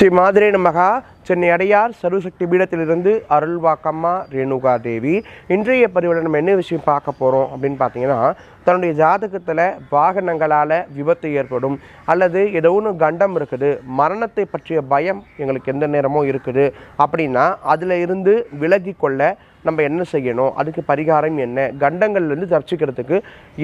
ஸ்ரீ மாதிரி நமகா சென்னை அடையார் சர்வசக்தி பீடத்திலிருந்து அருள்வாக்கம்மா ரேணுகா தேவி இன்றைய பதிவில் நம்ம என்ன விஷயம் பார்க்க போகிறோம் அப்படின்னு பார்த்தீங்கன்னா தன்னுடைய ஜாதகத்தில் வாகனங்களால் விபத்து ஏற்படும். அல்லது ஏதோ ஒன்று கண்டம் இருக்குது மரணத்தை பற்றிய பயம் எங்களுக்கு எந்த நேரமும் இருக்குது அப்படின்னா அதில் இருந்து விலகி கொள்ள நம்ம என்ன செய்யணும்? அதுக்கு பரிகாரம் என்ன? கண்டங்கள்லேருந்து தப்பிச்சுக்கிறதுக்கு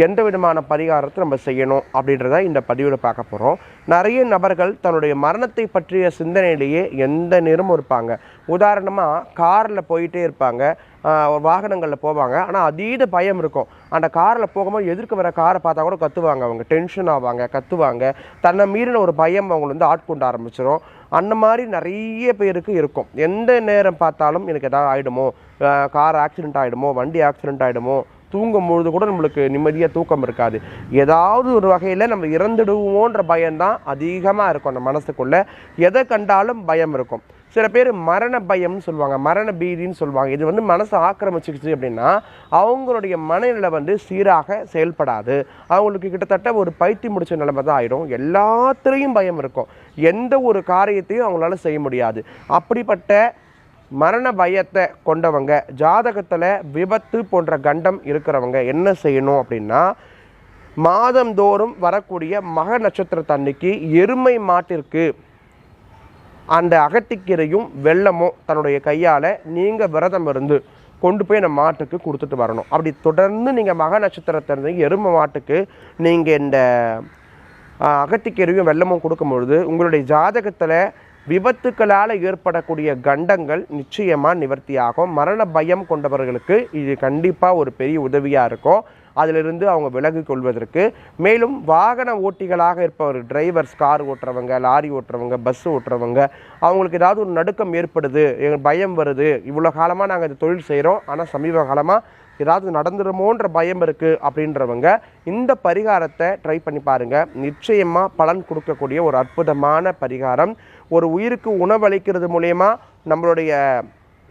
எந்த விதமான பரிகாரத்தை நம்ம செய்யணும் அப்படின்றத இந்த பதிவில் பார்க்க போகிறோம் நிறைய நபர்கள் தன்னுடைய மரணத்தை பற்றிய சிந்தனையிலேயே எந்த நேரமும் இருப்பாங்க. உதாரணமாக காரில் போயிட்டே இருப்பாங்க. வாகனங்களில் போவாங்க. ஆனால் அதீத பயம் இருக்கும். அந்த காரில் போகும்போது எதிர்க்க வர காரை பார்த்தா கூட கத்துவாங்க அவங்க. டென்ஷன் ஆவாங்க கத்துவாங்க. தன்னை மீறின ஒரு பயம் அவங்களை வந்து ஆட்கொண்டு ஆரம்பிச்சிடும் அந்த மாதிரி நிறைய பேருக்கு இருக்கும். எந்த நேரம் பார்த்தாலும் எனக்கு எதாவது ஆகிடுமோ கார் ஆக்சிடென்ட் ஆகிடுமோ வண்டி ஆக்சிடென்ட் ஆகிடுமோ தூங்கும் பொழுது கூட நம்மளுக்கு நிம்மதியாக தூக்கம் இருக்காது. ஏதாவது ஒரு வகையில் நம்ம இறந்துடுவோன்ற பயம்தான் அதிகமாக இருக்கும் அந்த மனசுக்குள்ளே. எதை கண்டாலும் பயம் இருக்கும். சில பேர் மரண பயம்னு சொல்லுவாங்க மரண பீதின்னு சொல்லுவாங்க. இது வந்து மனசை ஆக்கிரமிச்சிக்கிச்சு அப்படின்னா அவங்களுடைய மனநிலை வந்து சீராக செயல்படாது. அவங்களுக்கு கிட்டத்தட்ட ஒரு பைத்தி முடிச்ச நிலைமை தான் ஆயிடும் எல்லாத்துலேயும் பயம் இருக்கும். எந்த ஒரு காரியத்தையும் அவங்களால செய்ய முடியாது. அப்படிப்பட்ட மரண பயத்தை கொண்டவங்க ஜாதகத்தில் விபத்து போன்ற கண்டம் இருக்கிறவங்க என்ன செய்யணும் அப்படின்னா மாதந்தோறும் வரக்கூடிய மக நட்சத்திரத்தன்னைக்கு எருமை மாட்டிற்கு அந்த அகத்திக்கீரையும் வெள்ளமும் தன்னுடைய கையால் நீங்கள் விரதம் இருந்து கொண்டு போய் அந்த மாட்டுக்கு கொடுத்துட்டு வரணும். அப்படி தொடர்ந்து நீங்கள் மக நட்சத்திரத்தை எருமை மாட்டுக்கு நீங்கள் இந்த அகத்திக்கீரையும் வெள்ளமும் கொடுக்கும்பொழுது உங்களுடைய ஜாதகத்தில் விபத்துக்களால் ஏற்படக்கூடிய கண்டங்கள் நிச்சயமாக நிவர்த்தியாகும். மரண பயம் கொண்டவர்களுக்கு இது கண்டிப்பாக ஒரு பெரிய உதவியாக இருக்கும். அதிலிருந்து அவங்க விலகு கொள்வதற்கு. மேலும் வாகன ஓட்டிகளாக இருப்பவர் டிரைவர்ஸ் கார் ஓட்டுறவங்க லாரி ஓட்டுறவங்க பஸ் ஓட்டுறவங்க அவங்களுக்கு ஏதாவது ஒரு நடுக்கம் ஏற்படுது எங்கள் பயம் வருது. இவ்வளோ காலமாக நாங்கள் இந்த தொழில் செய்கிறோம் ஆனால் சமீப காலமாக ஏதாவது நடந்துருமோன்ற பயம் இருக்குது அப்படின்றவங்க இந்த பரிகாரத்தை ட்ரை பண்ணி பாருங்கள் நிச்சயமாக பலன் கொடுக்கக்கூடிய ஒரு அற்புதமான பரிகாரம். ஒரு உயிருக்கு உணவளிக்கிறது மூலயமா நம்மளுடைய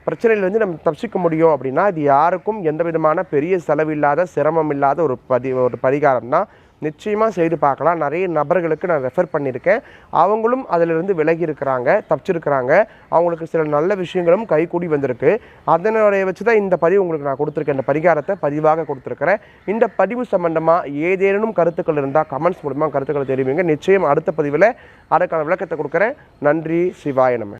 பிரச்சனையிலேருந்து நம்ம தப்பிச்சிக்க முடியும் அப்படின்னா இது யாருக்கும் எந்த விதமான பெரிய செலவில்லாத சிரமம் இல்லாத ஒரு பதி ஒரு பரிகாரம் தான். நிச்சயமாக செய்து பார்க்கலாம். நிறைய நபர்களுக்கு நான் ரெஃபர் பண்ணியிருக்கேன். அவங்களும் அதிலிருந்து விலகி இருக்கிறாங்க தப்பிச்சிருக்கிறாங்க. அவங்களுக்கு சில நல்ல விஷயங்களும் கைகூடி வந்திருக்கு. அதனுடைய வச்சு தான் இந்த பதிவு உங்களுக்கு நான் கொடுத்துருக்கேன். இந்த பரிகாரத்தை பதிவாக கொடுத்துருக்கிறேன். இந்த பதிவு சம்பந்தமாக ஏதேனும் கருத்துக்கள் இருந்தால் கமெண்ட்ஸ் மூலமாக கருத்துக்களை தெரிவிங்க. நிச்சயம் அடுத்த பதிவில் அதற்கான விளக்கத்தை கொடுக்குறேன். நன்றி. சிவாய நம்ம